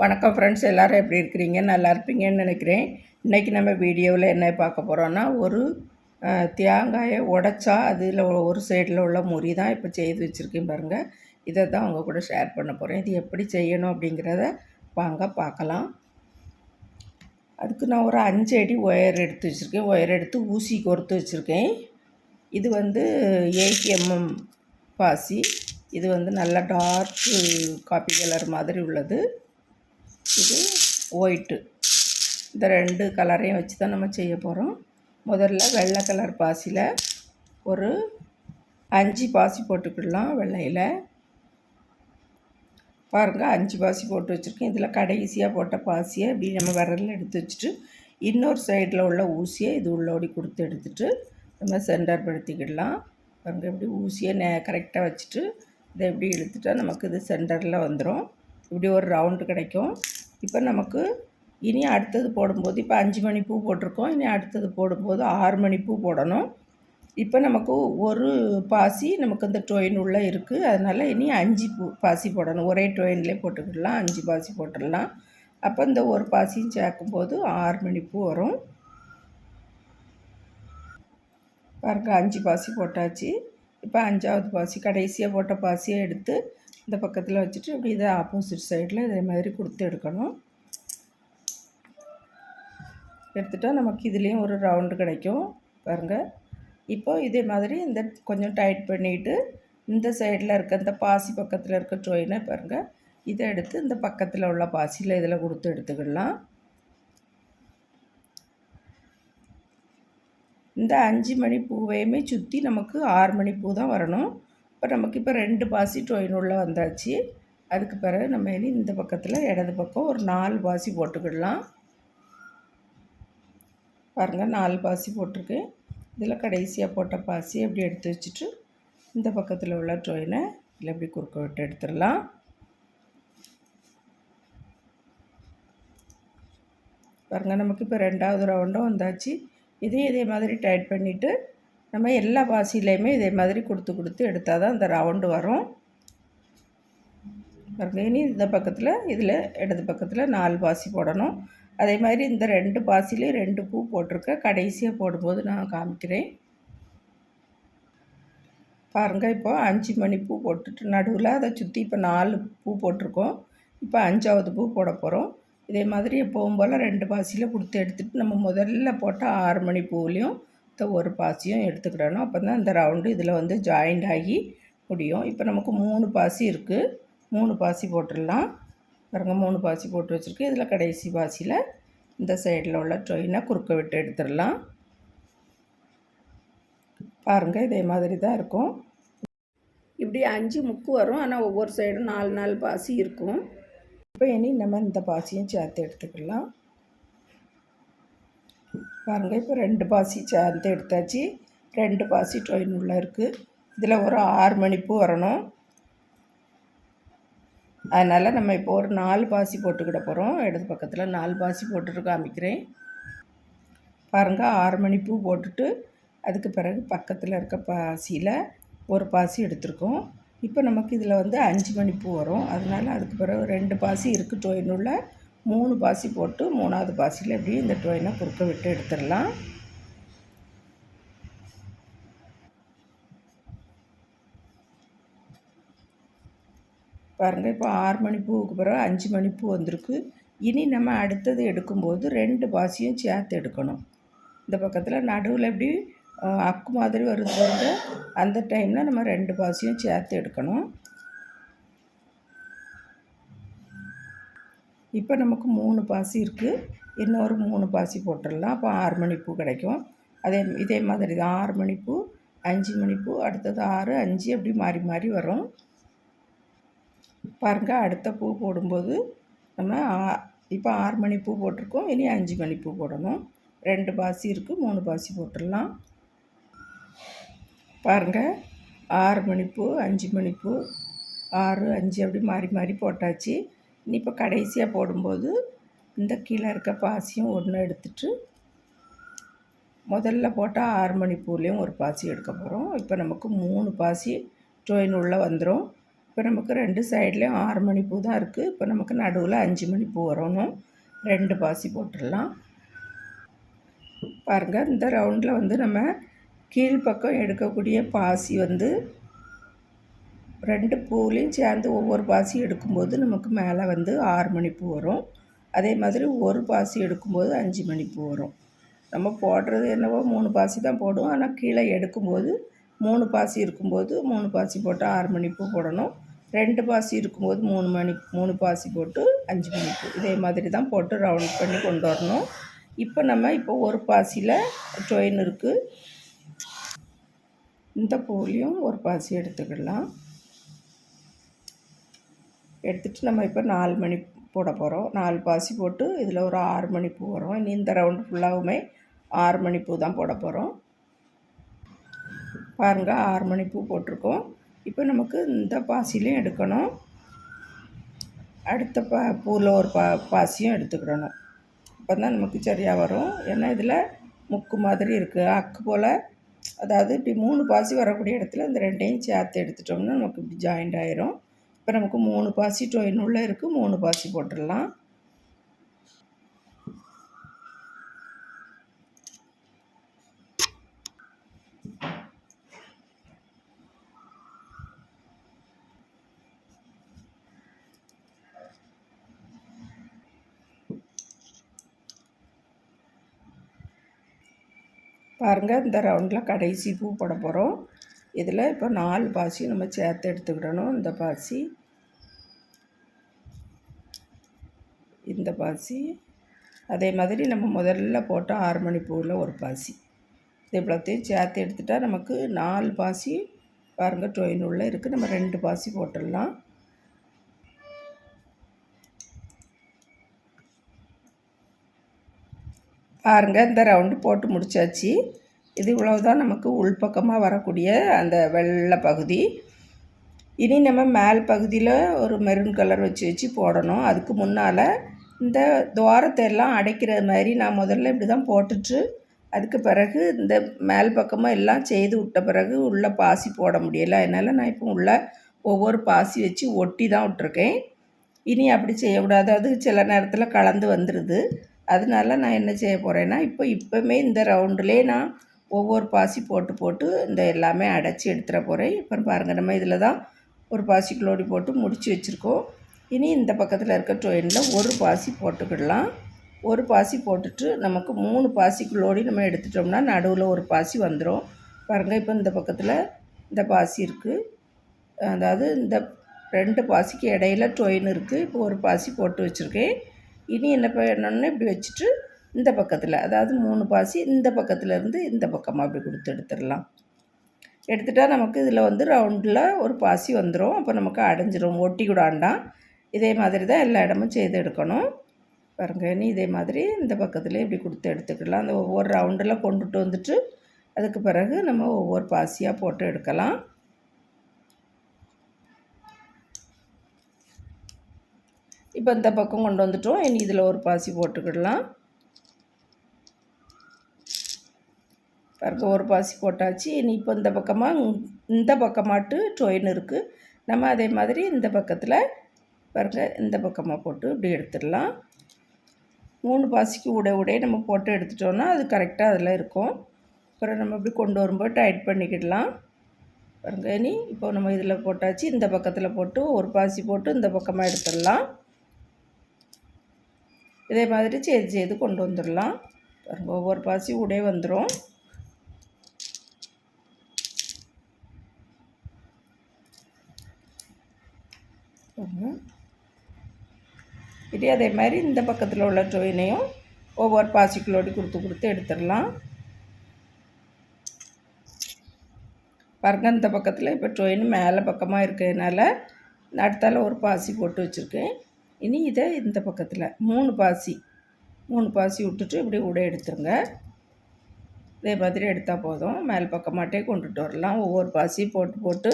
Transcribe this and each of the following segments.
வணக்கம் ஃப்ரெண்ட்ஸ் எல்லோரும் எப்படி இருக்கிறீங்க? நல்லா இருப்பீங்கன்னு நினைக்கிறேன். இன்றைக்கி நம்ம வீடியோவில் என்ன பார்க்க போகிறோன்னா ஒரு தேங்காயை உடைச்சா அதில் ஒரு சைடில் உள்ள முறி தான் இப்போ செய்து வச்சுருக்கேன் பாருங்கள் இதை தான் உங்கள் கூட ஷேர் பண்ண போகிறேன் இது எப்படி செய்யணும் அப்படிங்கிறத வாங்க பார்க்கலாம். அதுக்கு நான் ஒரு அஞ்சு அடி ஒயர் எடுத்து வச்சுருக்கேன். ஒயர் எடுத்து ஊசி கொடுத்து வச்சுருக்கேன். இது வந்து எயிட் பாசி. இது வந்து நல்ல டார்க் காப்பி கலர் மாதிரி உள்ளது. இது ஒயிட்டு. இந்த ரெண்டு கலரையும் வச்சு தான் நம்ம செய்ய போகிறோம் முதல்ல வெள்ளை கலர் பாசியில் ஒரு அஞ்சு பாசி போட்டுக்கிடலாம் வெள்ளையில். பாருங்கள் அஞ்சு பாசி போட்டு வச்சுருக்கேன். இதில் கடைசியாக போட்ட பாசியை இப்படி நம்ம விரலில் எடுத்து வச்சுட்டு இன்னொரு சைடில் உள்ள ஊசியை இது உள்ளோடி கொடுத்து எடுத்துட்டு நம்ம சென்டர் படுத்திக்கிடலாம். பாருங்கள் இப்படி ஊசியை நே கரெக்டாக வச்சுட்டு இதை எப்படி இழுத்துட்டால் நமக்கு இது சென்டரில் வந்துடும் இப்படி ஒரு ரவுண்டு கிடைக்கும். இப்போ நமக்கு இனி அடுத்தது போடும்போது இப்போ அஞ்சு மணி பூ போட்டிருக்கோம். இனி அடுத்தது போடும்போது ஆறு மணி பூ போடணும். இப்போ நமக்கு ஒரு பாசி நமக்கு இந்த டொயின் உள்ளே இருக்குது அதனால் இனி அஞ்சு பூ பாசி போடணும். ஒரே டொயின்லேயே போட்டுக்கிடலாம். அஞ்சு பாசி போட்டுடலாம். அப்போ இந்த ஒரு பாசியும் சேர்க்கும்போது ஆறு மணி பூ வரும். பாருங்க அஞ்சு பாசி போட்டாச்சு. இப்போ அஞ்சாவது பாசி கடைசியாக போட்ட பாசியை எடுத்து இந்த பக்கத்தில் வச்சுட்டு இப்படி இதை ஆப்போசிட் சைடில் இதே மாதிரி கொடுத்து எடுக்கணும். எடுத்துட்டால் நமக்கு இதுலேயும் ஒரு ரவுண்டு கிடைக்கும். பாருங்கள் இப்போ இதே மாதிரி இந்த கொஞ்சம் டைட் பண்ணிவிட்டு இந்த சைடில் இருக்க இந்த பாசி பக்கத்தில் இருக்க ட்ரோயினை பாருங்கள் இதை எடுத்து இந்த பக்கத்தில் உள்ள பாசியில் இதில் கொடுத்து எடுத்துக்கிடலாம் இந்த அஞ்சு மணி பூவையுமே சுற்றி நமக்கு ஆறு மணி பூ தான் வரணும். இப்போ நமக்கு இப்போ ரெண்டு பாசி டொயின் வந்தாச்சு. அதுக்கு பிறகு நம்ம இனி இந்த பக்கத்தில் இடது பக்கம் ஒரு நாலு பாசி போட்டுக்கிடலாம். பாருங்கள் நாலு பாசி போட்டிருக்கேன் இதில் கடைசியாக போட்ட பாசி அப்படி எடுத்து வச்சுட்டு இந்த பக்கத்தில் உள்ள ட்ரோயினை இதில் இப்படி குறுக்க விட்டு எடுத்துடலாம். பாருங்கள் நமக்கு இப்போ ரெண்டாவது ரவுண்டும் வந்தாச்சு. இதையும் இதே மாதிரி டைட் பண்ணிவிட்டு நம்ம எல்லா பாசிலையுமே இதே மாதிரி கொடுத்து கொடுத்து எடுத்தால் தான் இந்த ரவுண்டு வரும் இனி இந்த பக்கத்தில் இதில் இடது பக்கத்தில் நாலு பாசி போடணும். அதே மாதிரி இந்த ரெண்டு பாசிலையும் ரெண்டு பூ போட்டிருக்கேன் கடைசியாக போடும்போது நான் காமிக்கிறேன். பாருங்கள் இப்போ அஞ்சு மணி பூ போட்டுட்டு நடுவில் அதை சுற்றி இப்போ நாலு பூ போட்டிருக்கோம். இப்போ அஞ்சாவது பூ போட போகிறோம் இதே மாதிரி எப்போவும் போல் ரெண்டு பாசியில் கொடுத்து எடுத்துகிட்டு நம்ம முதல்ல போட்ட ஆறு மணி பூவிலையும் ஒரு பாசியும் எடுத்துக்கிடணும். அப்போ தான் இந்த ரவுண்டு இதில் வந்து ஜாயிண்ட் ஆகி முடியும். இப்போ நமக்கு மூணு பாசி இருக்குது மூணு பாசி போட்டுடலாம். பாருங்க மூணு பாசி போட்டு வச்சுருக்கு. இதில் கடைசி பாசியில் இந்த சைடில் உள்ள ட்ரெயினை குறுக்க விட்டு எடுத்துடலாம். பாருங்கள் இதே மாதிரி தான் இருக்கும். இப்படி அஞ்சு முக்கு வரும். ஆனால் ஒவ்வொரு சைடும் நாலு நாலு பாசி இருக்கும். இப்போ இனி நம்ம இந்த பாசியும் சேர்த்து எடுத்துக்கலாம். பாருங்கள் இப்போ ரெண்டு பாசி சேர்ந்து எடுத்தாச்சு. ரெண்டு பாசி டொயின் உள்ள இருக்குது இதில் ஒரு ஆறு மணிப்பூ வரணும். அதனால் நம்ம இப்போ ஒரு நாலு பாசி போட்டுக்கிட போகிறோம் இடது பக்கத்தில் நாலு பாசி போட்டுட்டு காமிக்கிறேன். பாருங்கள் ஆறு மணி பூ போட்டுட்டு அதுக்கு பிறகு பக்கத்தில் இருக்க பாசியில் ஒரு பாசி எடுத்திருக்கோம். இப்போ நமக்கு இதில் வந்து அஞ்சு மணி பூ வரும். அதனால் அதுக்கு பிறகு ரெண்டு பாசி இருக்குது டொயினுள்ள மூணு பாசி போட்டு மூணாவது பாசியில் அப்படியே இந்த டொயினை குறுக்க விட்டு எடுத்துடலாம். பாருங்கள் இப்போ ஆறு மணி பூவுக்கு பிறகு அஞ்சு மணி பூ வந்திருக்கு. இனி நம்ம அடுத்தது எடுக்கும்போது ரெண்டு பாசியும் சேர்த்து எடுக்கணும். இந்த பக்கத்தில் நடுவில் எப்படி அக்கு மாதிரி வருது அந்த டைமில் நம்ம ரெண்டு பாசியும் சேர்த்து எடுக்கணும். இப்போ நமக்கு மூணு பாசி இருக்குது இன்னொரு மூணு பாசி போட்டுடலாம். அப்போ ஆறு மணிப்பூ கிடைக்கும். அதே இதே மாதிரி தான். ஆறு மணிப்பூ அஞ்சு மணிப்பூ அடுத்தது ஆறு அஞ்சு அப்படி மாறி மாறி வரும். பாருங்கள் அடுத்த பூ போடும்போது நம்ம ஆ- இப்போ ஆறு மணி பூ போட்டிருக்கோம். இனி அஞ்சு மணி பூ போடணும். ரெண்டு பாசி இருக்குது மூணு பாசி போட்டுடலாம். பாருங்கள் ஆறு மணிப்பூ அஞ்சு மணிப்பூ ஆறு அஞ்சு அப்படி மாறி மாறி போட்டாச்சு. இப்போ கடைசியாக போடும்போது இந்த கீழே இருக்க பாசியும் ஒன்று எடுத்துட்டு முதல்ல போட்டால் ஆறு மணி பூலேயும் ஒரு பாசி எடுக்க போகிறோம் இப்போ நமக்கு மூணு பாசி ட்ரெயின் உள்ளே வந்துடும் இப்போ நமக்கு ரெண்டு சைட்லேயும் ஆறு மணி பூ தான் இருக்குது இப்போ நமக்கு நடுவில் அஞ்சு மணி பூ வரணும். ரெண்டு பாசி போட்டுடலாம். பாருங்கள் இந்த ரவுண்டில் வந்து நம்ம கீழ்ப்பக்கம் எடுக்கக்கூடிய பாசி வந்து ரெண்டு பூலையும் சேர்ந்து ஒவ்வொரு பாசி எடுக்கும்போது நமக்கு மேலே வந்து ஆறு மணி பூ வரும். அதே மாதிரி ஒரு பாசி எடுக்கும்போது அஞ்சு மணி பூ வரும். நம்ம போடுறது என்னவோ மூணு பாசி தான் போடுவோம். ஆனால் கீழே எடுக்கும்போது மூணு பாசி இருக்கும்போது மூணு பாசி போட்டு ஆறு மணி பூ போடணும். ரெண்டு பாசி இருக்கும்போது மூணு மணி மூணு பாசி போட்டு அஞ்சு மணி பூ இதே மாதிரி தான் போட்டு ரவுண்ட் பண்ணி கொண்டு வரணும். இப்போ நம்ம இப்போ ஒரு பாசியில் டொயின் இருக்குது இந்த பூலையும் ஒரு பாசி எடுத்துக்கிடலாம் எடுத்துகிட்டு நம்ம இப்போ நாலு மணி போட போகிறோம் நாலு பாசி போட்டு இதில் ஒரு ஆறு மணி பூ வரும். இனி இந்த ரவுண்டு ஃபுல்லாகவுமே ஆறு மணி பூ தான் போட போகிறோம் பாருங்கள் ஆறு மணி பூ போட்டிருக்கோம். இப்போ நமக்கு இந்த பாசிலையும் எடுக்கணும். அடுத்த பா பூவில் ஒரு பா பாசியும் எடுத்துக்கிடணும். அப்போ தான் நமக்கு சரியாக வரும். ஏன்னா இதில் முக்கு மாதிரி இருக்குது அக்கு போல் அதாவது இப்படி மூணு பாசி வரக்கூடிய இடத்துல இந்த ரெண்டையும் சேர்த்து எடுத்துட்டோம்னா நமக்கு இப்படி ஜாயிண்ட் ஆயிரும். இப்போ நமக்கு மூணு பாசி டொயின் உள்ளே இருக்குது மூணு பாசி போட்டுடலாம். பாருங்கள் இந்த ரவுண்டில் கடைசி பூ போட போகிறோம் இதில் இப்போ நாலு பாசியும் நம்ம சேர்த்து எடுத்துக்கிடணும். இந்த பாசி இந்த பாசி. அதே மாதிரி நம்ம முதல்ல போட்ட ஆறு மணி பூவில் ஒரு பாசி. இது இவ்வளோத்தையும் சேர்த்து எடுத்துட்டால் நமக்கு நாலு பாசி பாருங்கள் டொயின் இருக்குது நம்ம ரெண்டு பாசி போட்டுடலாம். பாருங்கள் இந்த ரவுண்டு போட்டு முடித்தாச்சு இது இவ்வளவு தான் நமக்கு உள்பக்கமாக வரக்கூடிய அந்த வெள்ளை பகுதி. இனி நம்ம மேல் பகுதியில் ஒரு மெரூன் கலர் வச்சு வச்சு போடணும். அதுக்கு முன்னால் இந்த துவாரத்தை எல்லாம் அடைக்கிற மாதிரி நான் முதல்ல இப்படி தான் போட்டுட்டு அதுக்கு பிறகு இந்த மேல் பக்கமாக எல்லாம் செய்து விட்ட பிறகு உள்ளே பாசி போட முடியலை. அதனால் நான் இப்போ உள்ளே ஒவ்வொரு பாசி வச்சு ஒட்டி தான் விட்ருக்கேன் இனி அப்படி செய்யக்கூடாது. அது சில நேரத்தில் கலந்து வந்துடுது அதனால நான் என்ன செய்ய போகிறேன்னா இப்போ இப்போமே இந்த ரவுண்டுலேயே நான் ஒவ்வொரு பாசி போட்டு போட்டு இந்த எல்லாமே அடைச்சி எடுத்துகிற போகிறேன் இப்போ பாருங்கள் நம்ம இதில் தான் ஒரு பாசி குளோடி போட்டு முடித்து வச்சுருக்கோம். இனி இந்த பக்கத்தில் இருக்க டொயினில் ஒரு பாசி போட்டுக்கிடலாம். ஒரு பாசி போட்டுட்டு நமக்கு மூணு பாசி குளோடி நம்ம எடுத்துட்டோம்னா நடுவில் ஒரு பாசி வந்துடும் பாருங்கள் இப்போ இந்த பக்கத்தில் இந்த பாசி இருக்குது அதாவது இந்த ரெண்டு பாசிக்கு இடையில டொயின் இருக்குது இப்போ ஒரு பாசி போட்டு வச்சுருக்கேன். இனி என்ன பண்ணணும்னா இப்படி வச்சுட்டு இந்த பக்கத்தில் அதாவது மூணு பாசி இந்த பக்கத்துலேருந்து இந்த பக்கமாக அப்படி கொடுத்து எடுத்துடலாம். எடுத்துட்டால் நமக்கு இதில் வந்து ரவுண்டில் ஒரு பாசி வந்துடும் அப்போ நமக்கு அடைஞ்சிரும். ஒட்டி கூடாண்டாம் இதே மாதிரி தான் எல்லா இடமும் செய்து எடுக்கணும். பாருங்க நீ இதே மாதிரி இந்த பக்கத்துலேயே இப்படி கொடுத்து எடுத்துக்கலாம். அந்த ஒவ்வொரு ரவுண்டில் கொண்டுட்டு வந்துட்டு அதுக்கு பிறகு நம்ம ஒவ்வொரு பாசியாக போட்டு எடுக்கலாம். இப்போ இந்த பக்கம் கொண்டு வந்துட்டோம். இனி இதில் ஒரு பாசி போட்டுக்கிடலாம். பாருங்க ஒரு பாசி போட்டாச்சு. இனி இப்போ இந்த பக்கமாக இந்த பக்கமாட்டு டொயின் இருக்குது நம்ம அதே மாதிரி இந்த பக்கத்தில் பாருங்க இந்த பக்கமாக போட்டு இப்படி எடுத்துடலாம். மூணு பாசிக்கு உடை உடைய நம்ம போட்டு எடுத்துட்டோன்னா அது கரெக்டாக அதில் இருக்கும். அப்புறம் நம்ம இப்படி கொண்டு வரும்போது டைட் பண்ணிக்கிடலாம். பாருங்க இனி இப்போ நம்ம இதில் போட்டாச்சு. இந்த பக்கத்தில் போட்டு ஒரு பாசி போட்டு இந்த பக்கமாக எடுத்துடலாம். இதே மாதிரி செய்து செய்து கொண்டு வந்துடலாம். பாருங்கள் ஒவ்வொரு பாசி உடைய வந்துடும் இதே அதே மாதிரி இந்த பக்கத்தில் உள்ள ட்ரெயினையும் ஒவ்வொரு பாசிக்குள்ளோடி கொடுத்து கொடுத்து எடுத்துடலாம். பாருங்கள் இந்த பக்கத்தில் இப்போ ட்ரோயின் மேலே பக்கமாக இருக்கிறதுனால அடுத்தால ஒரு பாசி போட்டு வச்சுருக்கேன். இனி இதை இந்த பக்கத்தில் மூணு பாசி மூணு பாசி விட்டுட்டு இப்படி உடை எடுத்துருங்க. இதே மாதிரி எடுத்தால் போதும். மேல் பக்கமாட்டே கொண்டுட்டு வரலாம். ஒவ்வொரு பாசி போட்டு போட்டு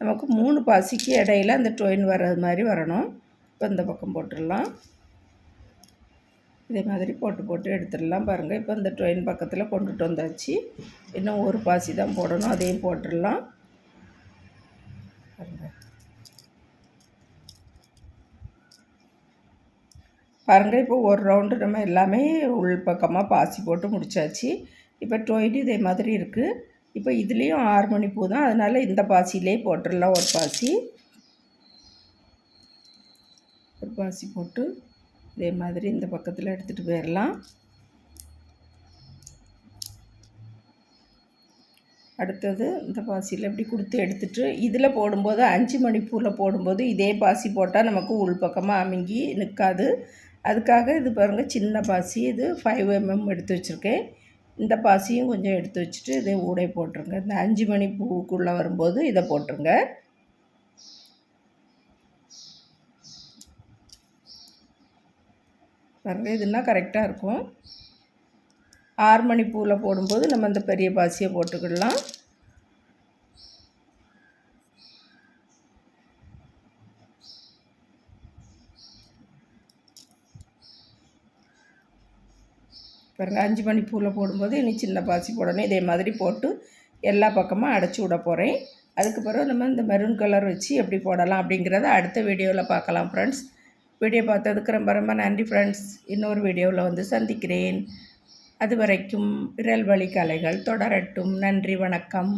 நமக்கு மூணு பாசிக்கு இடையில் அந்த டொயின் வர்றது மாதிரி வரணும். இப்போ இந்த பக்கம் போட்டுடலாம். இதே மாதிரி போட்டு போட்டு எடுத்துடலாம் பாருங்கள் இப்போ இந்த டொயின் பக்கத்தில் கொண்டுட்டு வந்தாச்சு. இன்னும் ஒரு பாசி தான் போடணும். அதையும் போட்டுடலாம். பாருங்கள் பாருங்கள் இப்போ ஒரு ரவுண்டு நம்ம எல்லாமே உள் பக்கமாக பாசி போட்டு முடித்தாச்சு இப்போ டொயின் இதே மாதிரி இருக்குது இப்போ இதுலேயும் ஆறு மணி பூ தான் அதனால் இந்த பாசிலே போட்டுடலாம் ஒரு பாசி. ஒரு பாசி போட்டு இதே மாதிரி இந்த பக்கத்தில் எடுத்துகிட்டு போயிடலாம் அடுத்தது இந்த பாசியில் இப்படி கொடுத்து எடுத்துட்டு இதில் போடும்போது அஞ்சு மணிப்பூரில் போடும்போது இதே பாசி போட்டால் நமக்கு உள்பக்கமாக அமுங்கி நிற்காது அதுக்காக இது பாருங்கள் சின்ன பாசி. இது ஃபைவ் எம்எம் எடுத்து வச்சுருக்கேன். இந்த பாசியும் கொஞ்சம் எடுத்து வச்சுட்டு இதே ஊடை போட்டுருங்க. இந்த அஞ்சு மணி பூவுக்குள்ளே வரும்போது இதை போட்டுருங்க. பாருங்கள் இதுனா கரெக்டாக இருக்கும். ஆறு மணி பூவில் போடும்போது நம்ம இந்த பெரிய பாசியை போட்டுக்கிடலாம். பாருங்கள் அஞ்சு மணி பூவில் போடும்போது இனி சின்ன பாசி போடணும். இதே மாதிரி போட்டு எல்லா பக்கமும் அடைச்சி விட போகிறேன் அதுக்கு பிறகு நம்ம இந்த மெரூன் கலர் வச்சு எப்படி போடலாம் அப்படிங்கிறத அடுத்த வீடியோவில் பார்க்கலாம் ஃப்ரெண்ட்ஸ் வீடியோ பார்த்ததுக்கு ரொம்ப ரொம்ப நன்றி ஃப்ரெண்ட்ஸ் இன்னொரு வீடியோவில் வந்து சந்திக்கிறேன். அது வரைக்கும் விரல் வழி கலைகள் தொடரட்டும். நன்றி வணக்கம்.